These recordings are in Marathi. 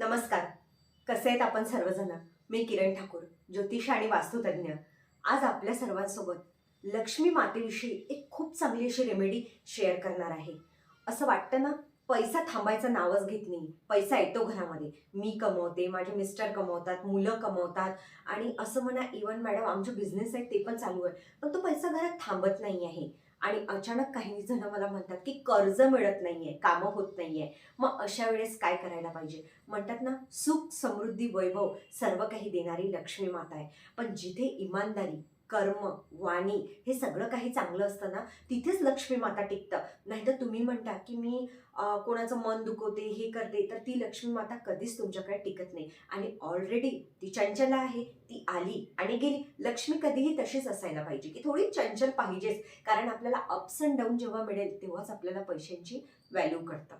नमस्कार. कसे आहेत आपण सर्वजण? मी किरण ठाकूर ज्योतिष आणि वास्तुतज्ञ. आज आपल्या सर्वांसोबत लक्ष्मी मातेविषयी एक खूप चांगली अशी रेमेडी शेअर करणार आहे. असं वाटतं ना पैसा थांबायचं नावच घेत नाही. पैसा येतो घरामध्ये. मी कमवते माझे मिस्टर कमवतात मुलं कमवतात आणि असं म्हणा इवन मॅडम आमचे बिझनेस आहेत ते पण चालू आहे. पण तो पैसा घरात थांबत नाही आहे. आणि अचानक काही जण मला म्हणतात की कर्ज मिळत नाहीये कामं होत नाहीये. मग अशा वेळेस काय करायला पाहिजे? म्हणतात ना सुख समृद्धी वैभव सर्व काही देणारी लक्ष्मी माता आहे. पण जिथे इमानदारी कर्म वाणी हे सगळं काही चांगलं असतं ना तिथेच लक्ष्मी माता टिकतं. नाहीतर तुम्ही म्हणता की मी कोणाचं मन दुखवते हे करते तर ती लक्ष्मी माता कधीच तुमच्याकडे टिकत नाही. आणि ऑलरेडी ती चंचल आहे ती आली आणि गेली. लक्ष्मी कधीही तशीच असायला पाहिजे की थोडी चंचल पाहिजेच. कारण आपल्याला अप्स अँड डाऊन जेव्हा मिळेल तेव्हाच आपल्याला पैशांची व्हॅल्यू कळतं.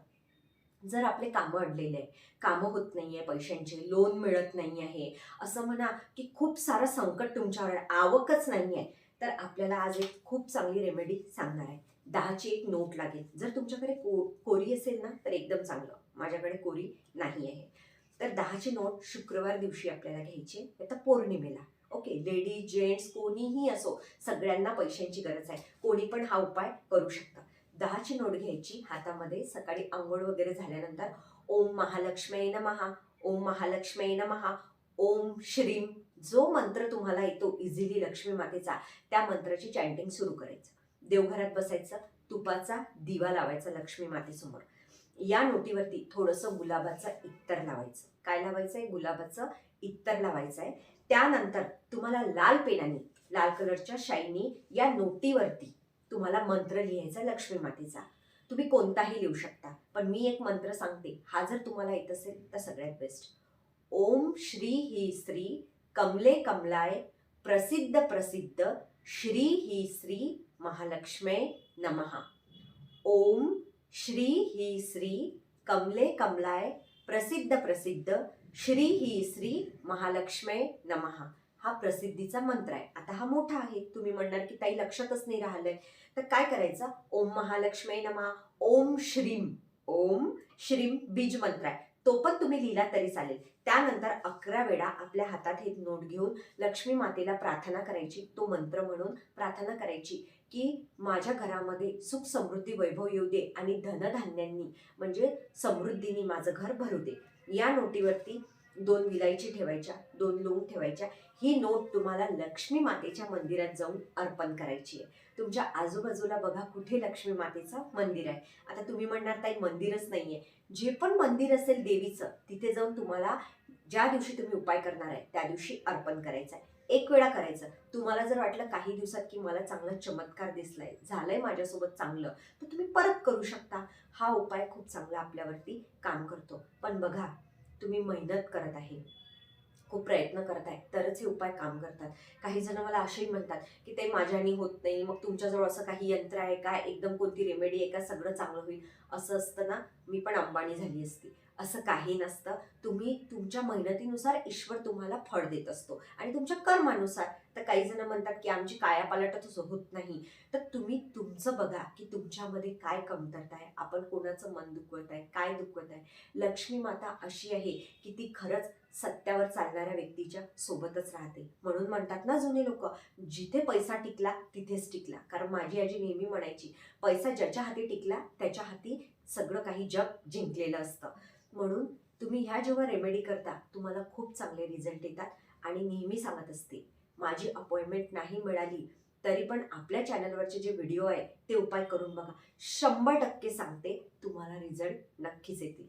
जर आपले कामं अडलेले आहे कामं होत नाही आहे पैशांचे लोन मिळत नाही आहे असं म्हणा की खूप सारं संकट तुमच्यावर आवकच नाही आहे तर आपल्याला आज एक खूप चांगली रेमेडी सांगणार आहे. दहाची एक नोट लागेल. जर तुमच्याकडे को कोरी असेल ना तर एकदम चांगलं. माझ्याकडे कोरी नाही आहे. तर दहाची नोट शुक्रवार दिवशी आपल्याला घ्यायची आता पौर्णिमेला. ओके लेडीज जेंट्स कोणीही असो सगळ्यांना पैशांची गरज आहे. कोणी पण हा उपाय करू शकता दहाची नोट घ्यायची हातामध्ये सकाळी आंघोळ वगैरे झाल्यानंतर ओम महालक्ष्मी नमहा ओम महालक्ष्मी नमहा ओम श्रीम जो मंत्र तुम्हाला येतो इझिली लक्ष्मी मातेचा त्या मंत्राची चॅन्टिंग सुरू करायचं. देवघरात बसायचं तुपाचा दिवा लावायचा लक्ष्मी मातेसमोर. या नोटीवरती थोडंसं गुलाबाचं इत्तर लावायचं. काय लावायचं आहे गुलाबाचं इत्तर लावायचं आहे त्यानंतर तुम्हाला लाल पेनाने लाल कलरच्या शाईनी या नोटीवरती तुम्हाला मंत्र लिहायचा लक्ष्मी मातेचा. तुम्ही कोणताही लिहू शकता पण मी एक मंत्र सांगते हा जर तुम्हाला येत असेल तर सगळ्यात बेस्ट ओम श्री ही श्री कमले कमलाय प्रसिद्ध प्रसिद्ध श्री ही श्री महालक्ष्मे नमहा ओम श्री ही श्री कमले कमलाय प्रसिद्ध प्रसिद्ध श्री ही श्री महालक्ष्मे नमहा हा प्रसिद्धीचा मंत्र आहे. आता हा मोठा आहे. तुम्ही म्हणणार की ताई लक्षातच नाही राहिलंय. तर काय करायचं? ओम महालक्ष्मी नमहा ओम श्रीम ओम श्रीम बीज मंत्र आहे. तो पण तुम्ही लिहिला तरी चालेल. त्यानंतर अकरा वेळा आपल्या हातात हे नोट घेऊन लक्ष्मी मातेला प्रार्थना करायची. तो मंत्र म्हणून प्रार्थना करायची की माझ्या घरामध्ये सुख समृद्धी वैभव येऊ दे आणि धनधान्यांनी म्हणजे समृद्धीने माझं घर भरू दे. या नोटीवरती दोन विलायची ठेवायच्या दोन लोंग ठेवायच्या ही नोट तुम्हाला लक्ष्मी मातेच्या मंदिरात जाऊन अर्पण करायची आहे. तुमच्या आजूबाजूला बघा कुठे लक्ष्मी मातेचं मंदिर आहे. आता तुम्ही म्हणणार ताई मंदिरच नाही आहे जे पण मंदिर असेल देवीचं तिथे जाऊन तुम्हाला ज्या दिवशी तुम्ही उपाय करणार आहे त्या दिवशी अर्पण करायचं आहे. एक वेळा करायचं. तुम्हाला जर वाटलं काही दिवसात की मला चांगला चमत्कार दिसलाय झालंय माझ्यासोबत चांगलं तर तुम्ही परत करू शकता. हा उपाय खूप चांगला आपल्यावरती काम करतो. पण बघा तुम्ही मेहनत करत आहे. खूप प्रयत्न करत आहे. तरच हे उपाय काम करतात. काही जण मला असेही म्हणतात की ते माझ्यानी होत नाही. मग तुमच्याजवळ असं काही यंत्र आहे का? एकदम कोणती रेमेडी आहे का? सगळं चांगलं होईल. असं असतं ना? मी पण अंबानी झाली असती. असं काही नसतं. तुम्ही तुमच्या मेहनतीनुसार ईश्वर तुम्हाला फळ देत असतो. आणि तुमच्या कर्मानुसार काही जण म्हणतात की आमची कायापालटच होत नाही. तर तुम्ही तुमचं बघा की तुमच्यामध्ये काय कमतरता आहे. आपण कोणाचं मन दुखवत आहे काय दुखवत आहे. लक्ष्मी माता अशी आहे की ती खरंच सत्यावर चालणाऱ्या व्यक्तीच्या सोबतच राहते. म्हणून म्हणतात ना जुने लोक जिथे पैसा टिकला तिथेच टिकला. कारण माझी आजी नेहमी म्हणायची पैसा ज्याच्या हाती टिकला त्याच्या हाती सगळं काही जग जिंकलेलं असतं. म्हणून तुम्ही ह्या जेव्हा रेमेडी करता तुम्हाला खूप चांगले रिझल्ट येतात आणि नेहमी सांगत असते. माझी अपॉइंटमेंट नाही मिळाली तरी पण आपल्या चॅनलवरचे जे व्हिडिओ आहे ते उपाय करून बघा. शंभर टक्के सांगते तुम्हाला रिझल्ट नक्कीच येतील.